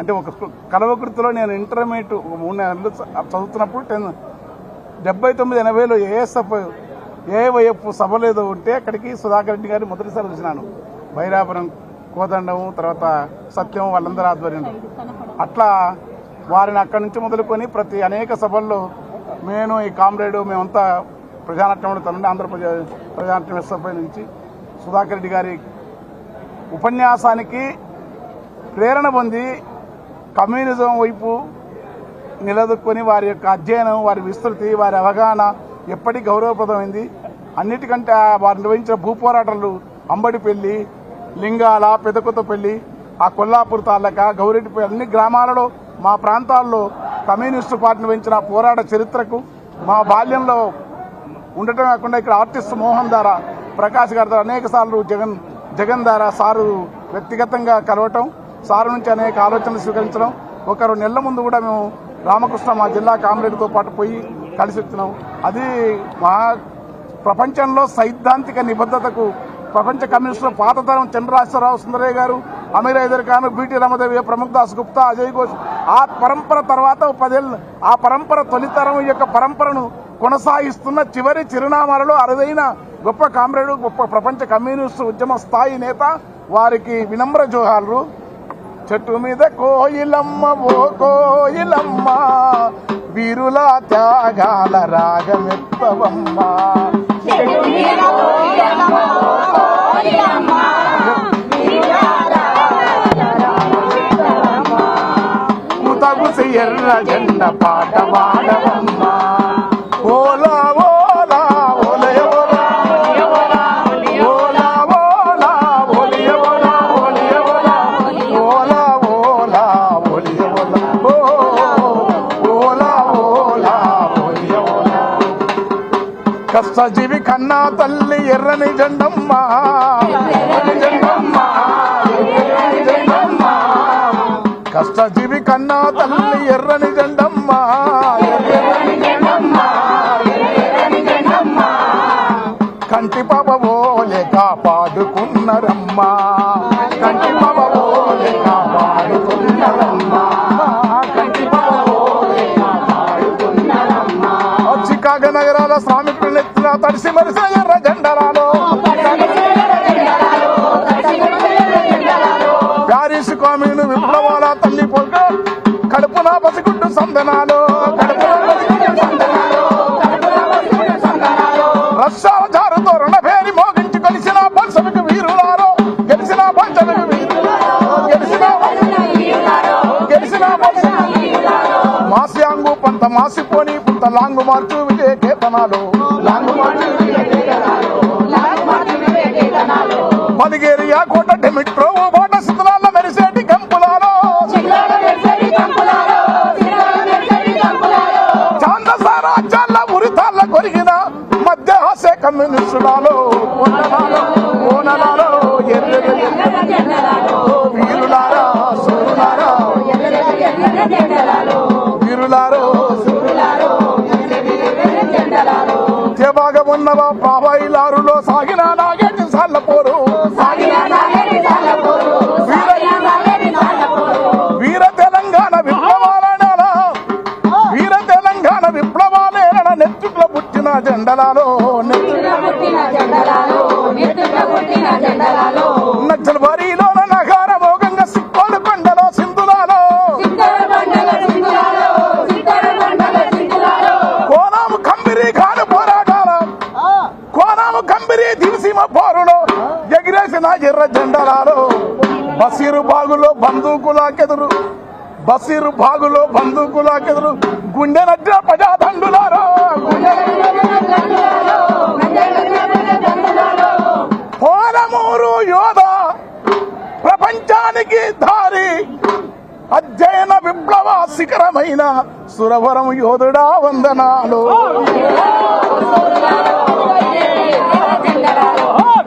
అంటే ఒక కలవకృతిలో నేను ఇంటర్మీడియట్ మూడు నెలలు చదువుతున్నప్పుడు టెన్ డెబ్బై తొమ్మిది ఎనభైలో ఏఎస్ఎఫ్ ఏవైఎఫ్ సభలు ఏదో ఉంటే అక్కడికి సుధాకర్ రెడ్డి గారిని మొదటిసారి చూసినాను. భైరాపురం కోదండం తర్వాత సత్యం వాళ్ళందరూ ఆధ్వర్యంలో. అట్లా వారిని అక్కడి నుంచి మొదలుకొని ప్రతి అనేక సభల్లో నేను ఈ కామ్రేడు మేమంతా ప్రజానాట్యంలో తనండి ఆంధ్రప్రదేశ్ ప్రజానాట్యం ఎస్ఎఫ్ఐ నుంచి సుధాకర్ రెడ్డి గారి ఉపన్యాసానికి ప్రేరణ పొంది కమ్యూనిజం వైపు నిలదొక్కుని వారి యొక్క అధ్యయనం వారి విస్తృతి వారి అవగాహన ఎప్పటి గౌరవప్రదమైంది. అన్నిటికంటే వారు నిర్వహించిన భూపోరాటాలు అంబడిపల్లి లింగాల పెదకొత్తపల్లి ఆ కొల్లాపూర్ తాలూకా గౌరెడ్డిపల్లి అన్ని గ్రామాలలో మా ప్రాంతాల్లో కమ్యూనిస్టు పార్టీ నిర్వహించిన పోరాట చరిత్రకు మా బాల్యంలో ఉండటం కాకుండా ఇక్కడ ఆర్టిస్ట్ మోహన్ ద్వారా ప్రకాష్ గారి ద్వారా అనేక సార్లు జగన్ జగన్ ద్వారా సారు వ్యక్తిగతంగా కలవటం సార్ నుంచి అనేక ఆలోచనలు స్వీకరించడం. ఒక రెండు నెలల ముందు కూడా మేము రామకృష్ణ మా జిల్లా కామ్రేడ్తో పాటు పోయి కలిసి వచ్చినాం. అది మా ప్రపంచంలో సైద్ధాంతిక నిబద్ధతకు ప్రపంచ కమ్యూనిస్టుల పాతతరం చంద్రరాశ్వరరావు సుందరయ్య గారు అమీర్ హైదర్ ఖాన్ బీటీ రమదేవి ప్రముఖ్ దాస్ గుప్తా అజయ్ ఘోష్ ఆ పరంపర తర్వాత పదేళ్ళు ఆ పరంపర తొలితరం యొక్క పరంపరను కొనసాగిస్తున్న చివరి చిరునామాలలో అరుదైన గొప్ప కామ్రేడు గొప్ప ప్రపంచ కమ్యూనిస్టు ఉద్యమ స్థాయి నేత వారికి వినమ్ర జోహాలు చెట్టు మీద కోయిలమ్మ ఓ కోయిలమ్మ. వీరుల త్యాగాల రాగమెత్తవమ్మ ముతగుసి ఎర్ర జెండ పాట వాడవమ్మ కష్టజీవి కన్నా తల్లి ఎర్రని జెండమ్మ. కష్టజీవి కన్నా తల్లి ఎర్రని జెండమ్మ. కంటి పాప ఓలే కాపాడుకున్నరమ్మా కలిసి తడిసి ఎర్ర జెండలాలో ప్యారిస్ కామీను విప్లవాల తల్లి పొల్క కడుపున పసిగుడ్డు సందనాలు. మాస్యాంగు మాసిపోని పుంత లాంగ్ మార్చు విజయ కేతనాలు. లాంగు కోట డెమిట్రో ఓ బాట శిథిలాల మెరిసేటి కంపులాలో చాందసార చాల ఉరితాళ్ళ కొరిగిన మధ్య హాస్య కమ్యూనిస్టులాలో ఓనలాలో ఓనలాలో ఎర్రెర్ర ఉన్నవా బాబాయిలారులో సాగిన నాగేటి సార్ల పోరు వీర తెలంగాణ విప్లవాల వీర తెలంగాణ విప్లవాలేన నెత్తుట్లో పుట్టిన జెండలాలో నచ్చల ఎర్ర జెండలాలో బసీరు బాగులో బందూకులాకెదురు బసీరు బాగులో బందూకులాకెదురు గుండె నట్టిన ప్రజాదండులారో పోలమూరు యోధ ప్రపంచానికి దారి అధ్యయన విప్లవ శిఖరమైన సురవరం యోధుడా వందనాలు.